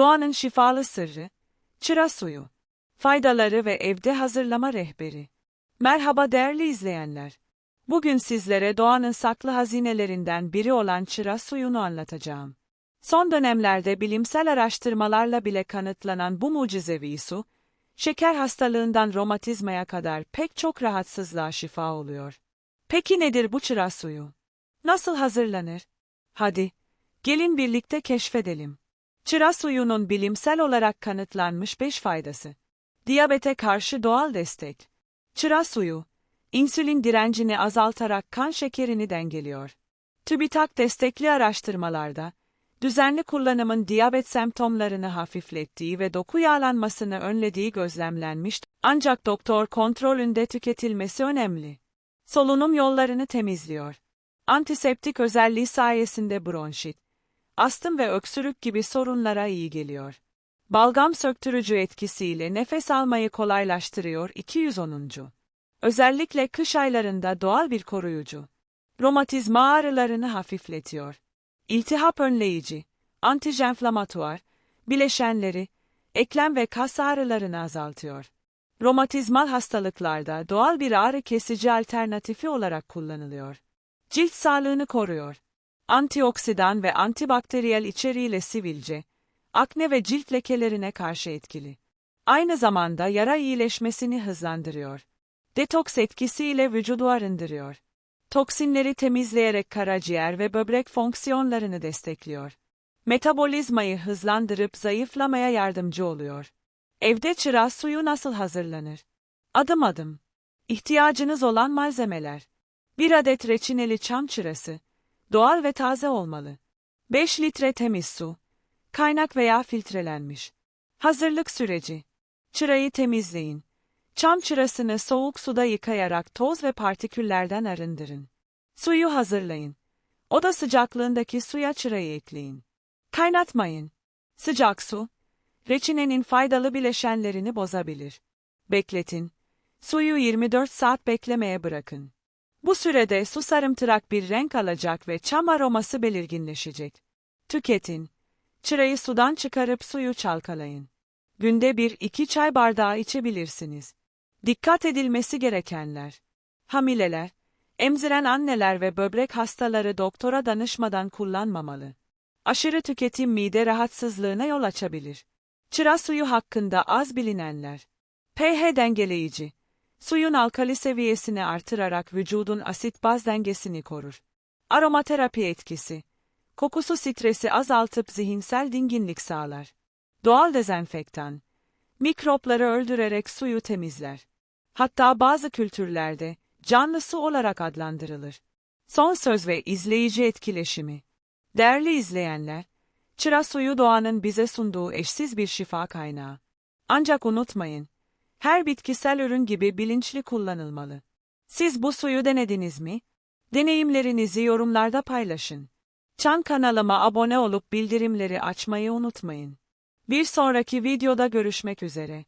Doğanın şifalı sırrı, çıra suyu, faydaları ve evde hazırlama rehberi. Merhaba değerli izleyenler. Bugün sizlere doğanın saklı hazinelerinden biri olan çıra suyunu anlatacağım. Son dönemlerde bilimsel araştırmalarla bile kanıtlanan bu mucizevi su, şeker hastalığından romatizmaya kadar pek çok rahatsızlığa şifa oluyor. Peki nedir bu çıra suyu? Nasıl hazırlanır? Hadi, gelin birlikte keşfedelim. Çıra suyunun bilimsel olarak kanıtlanmış 5 faydası. Diyabete karşı doğal destek. Çıra suyu, insülin direncini azaltarak kan şekerini dengeliyor. TÜBİTAK destekli araştırmalarda, düzenli kullanımın diyabet semptomlarını hafiflettiği ve doku yağlanmasını önlediği gözlemlenmiş, ancak doktor kontrolünde tüketilmesi önemli. Solunum yollarını temizliyor. Antiseptik özelliği sayesinde bronşit, astım ve öksürük gibi sorunlara iyi geliyor. Balgam söktürücü etkisiyle nefes almayı kolaylaştırıyor 210. Özellikle kış aylarında doğal bir koruyucu. Romatizma ağrılarını hafifletiyor. İltihap önleyici, antijenflamatuar, bileşenleri, eklem ve kas ağrılarını azaltıyor. Romatizmal hastalıklarda doğal bir ağrı kesici alternatifi olarak kullanılıyor. Cilt sağlığını koruyor. Antioksidan ve antibakteriyel içeriğiyle sivilce, akne ve cilt lekelerine karşı etkili. Aynı zamanda yara iyileşmesini hızlandırıyor. Detoks etkisiyle vücudu arındırıyor. Toksinleri temizleyerek karaciğer ve böbrek fonksiyonlarını destekliyor. Metabolizmayı hızlandırıp zayıflamaya yardımcı oluyor. Evde çıra suyu nasıl hazırlanır? Adım adım. İhtiyacınız olan malzemeler. 1 adet reçineli çam çırası. Doğal ve taze olmalı. 5 litre temiz su. Kaynak veya filtrelenmiş. Hazırlık süreci. Çırayı temizleyin. Çam çırasını soğuk suda yıkayarak toz ve partiküllerden arındırın. Suyu hazırlayın. Oda sıcaklığındaki suya çırayı ekleyin. Kaynatmayın. Sıcak su, reçinenin faydalı bileşenlerini bozabilir. Bekletin. Suyu 24 saat beklemeye bırakın. Bu sürede su sarımtırak bir renk alacak ve çam aroması belirginleşecek. Tüketin. Çırayı sudan çıkarıp suyu çalkalayın. Günde bir iki çay bardağı içebilirsiniz. Dikkat edilmesi gerekenler. Hamileler, emziren anneler ve böbrek hastaları doktora danışmadan kullanmamalı. Aşırı tüketim mide rahatsızlığına yol açabilir. Çıra suyu hakkında az bilinenler. pH dengeleyici. Suyun alkali seviyesini artırarak vücudun asit-baz dengesini korur. Aromaterapi etkisi. Kokusu stresi azaltıp zihinsel dinginlik sağlar. Doğal dezenfektan. Mikropları öldürerek suyu temizler. Hatta bazı kültürlerde canlı su olarak adlandırılır. Son söz ve izleyici etkileşimi. Değerli izleyenler, çıra suyu doğanın bize sunduğu eşsiz bir şifa kaynağı. Ancak unutmayın, her bitkisel ürün gibi bilinçli kullanılmalı. Siz bu suyu denediniz mi? Deneyimlerinizi yorumlarda paylaşın. Çan kanalıma abone olup bildirimleri açmayı unutmayın. Bir sonraki videoda görüşmek üzere.